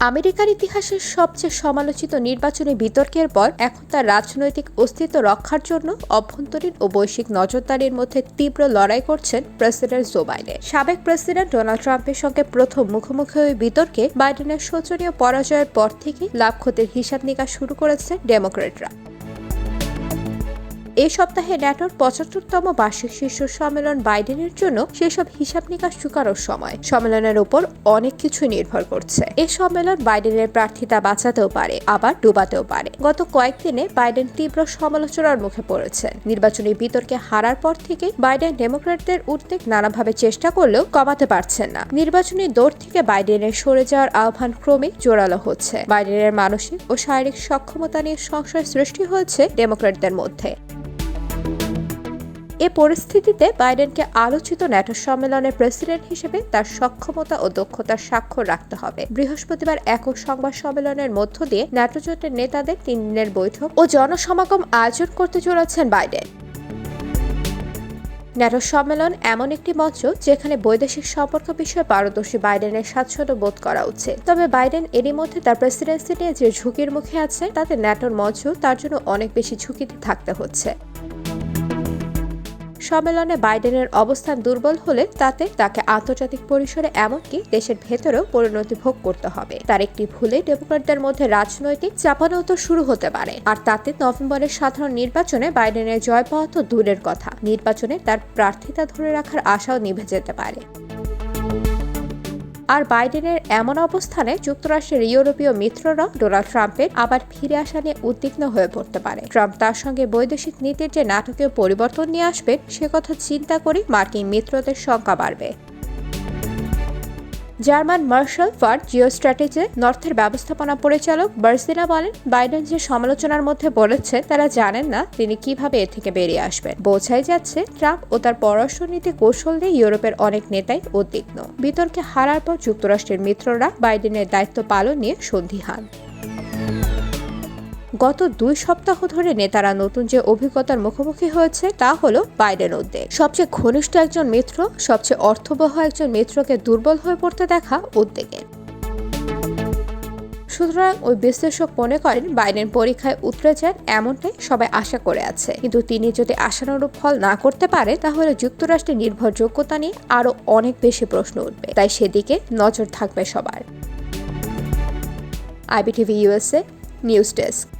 আমেরিকার ইতিহাসের সবচেয়ে সমালোচিত নির্বাচনী বিতর্কের পর এখন তার রাজনৈতিক অস্তিত্ব রক্ষার জন্য অভ্যন্তরীণ ও বৈশ্বিক নজরদারির মধ্যে তীব্র লড়াই করছেন প্রেসিডেন্ট জো বাইডেন। সাবেক প্রেসিডেন্ট ডোনাল্ড ট্রাম্পের সঙ্গে প্রথম মুখোমুখি ওই বিতর্কে বাইডেনের শোচনীয় পরাজয়ের পর থেকেই লাভ ক্ষতির হিসাব নিকাশ শুরু করেছে ডেমোক্রেটরা এই সপ্তাহে ন্যাটোর পঁচাত্তরতম বার্ষিক শীর্ষ সম্মেলন বাইডেনের জন্য সেসব হিসাব নিকাশ চুকানোর সময়। সম্মেলনের উপর অনেক কিছু নির্ভর করছে। এই সম্মেলন বাইডেনের প্রার্থিতা বাঁচাতেও পারে, আবার ডুবাতেও পারে। গত কয়েকদিনে বাইডেন তীব্র সমালোচনার মুখে পড়েছেন নির্বাচনী বিতর্কে হারার পর থেকে বাইডেন ডেমোক্র্যাটদের উদ্বেগ নানাভাবে চেষ্টা করলেও কমাতে পারছেন না। নির্বাচনী দৌড় থেকে বাইডেনের সরে যাওয়ার আহ্বান ক্রমে জোরালো হচ্ছে। বাইডেনের মানসিক ও শারীরিক সক্ষমতা নিয়ে সংশয় সৃষ্টি হয়েছে ডেমোক্র্যাটদের মধ্যে। এ পরিস্থিতিতে বাইডেনকে আলোচিত ন্যাটো সম্মেলনের প্রেসিডেন্ট হিসেবে তার সক্ষমতা ও দক্ষতার স্বাক্ষর রাখতে হবে। বৃহস্পতিবার একক সংবাদ সম্মেলনের মধ্য দিয়ে ন্যাটো জোটের নেতাদের তিন দিনের বৈঠক ও জনসমাগম আয়োজন করতে চলেছেন বাইডেন। ন্যাটো সম্মেলন এমন একটি মঞ্চ যেখানে বৈদেশিক সম্পর্ক বিষয়ে পারদর্শী বাইডেনের স্বাচ্ছন্দ্য বোধ করা উচিত। তবে বাইডেন এরই মধ্যে তার প্রেসিডেন্সি নিয়ে যে ঝুঁকির মুখে আছে, তাতে ন্যাটোর মঞ্চ তার জন্য অনেক বেশি ঝুঁকিতে থাকতে হচ্ছে। সম্মেলনে বাইডেনের অবস্থান দুর্বল হলে তাতে তাকে আন্তর্জাতিক পরিসরে এমনকি দেশের ভেতরেও পরিণতি ভোগ করতে হবে। তার একটি ভুলে ডেমোক্রেটদের মধ্যে রাজনৈতিক চাপানোতর শুরু হতে পারে। আর তাতে নভেম্বরের সাধারণ নির্বাচনে বাইডেনের জয় পাওয়া তো দূরের কথা। নির্বাচনে তার প্রার্থিতা ধরে রাখার আশাও নিভে যেতে পারে। আর বাইডেনের এমন অবস্থানে যুক্তরাষ্ট্রের ইউরোপীয় মিত্ররা ডোনাল্ড ট্রাম্পের আবার ফিরে আসা নিয়ে উদ্বিগ্ন হয়ে পড়তে পারে। ট্রাম্প তার সঙ্গে বৈদেশিক নীতির যে নাটকীয় পরিবর্তন নিয়ে আসবে সে কথা চিন্তা করে মার্কিন মিত্রদের সংখ্যা বাড়বে। German Marshall for Jio strategy নর্থের ব্যবস্থাপনা পরিচালক বার্সিনা বলেন, বাইডেন যে সমালোচনার মধ্যে বলেছে, তারা জানেন না তিনি কীভাবে এ থেকে বেরিয়ে আসবেন। বোঝাই যাচ্ছে, ট্রাম্প ও তার পররাষ্ট্রনীতি কৌশল নিয়ে ইউরোপের অনেক নেতাই উদ্বিগ্ন। বিতর্কে হারার পর যুক্তরাষ্ট্রের মিত্ররা বাইডেনের দায়িত্ব পালন নিয়ে সন্দিহান। গত দুই সপ্তাহ ধরে নেতারা নতুন যে অভিজ্ঞতার মুখোমুখি হয়েছে তা হলো বাইডেন উদ্বেগ। সবচেয়ে ঘনিষ্ঠ একজন মিত্র, সবচেয়ে অর্থবহ একজন মিত্রকে দুর্বল হয়ে পড়তে দেখা উদ্বেগের। সুতরাং ওই বিশ্লেষক মনে করেন, বাইডেন পরীক্ষায় উতরে যান এমনটাই সবাই আশা করে আছে। কিন্তু তিনি যদি আশানুরূপ ফল না করতে পারে, তাহলে যুক্তরাষ্ট্রের নির্ভরযোগ্যতা নিয়ে আরও অনেক বেশি প্রশ্ন উঠবে। তাই সেদিকে নজর থাকবে সবার। IBTV USA news desk.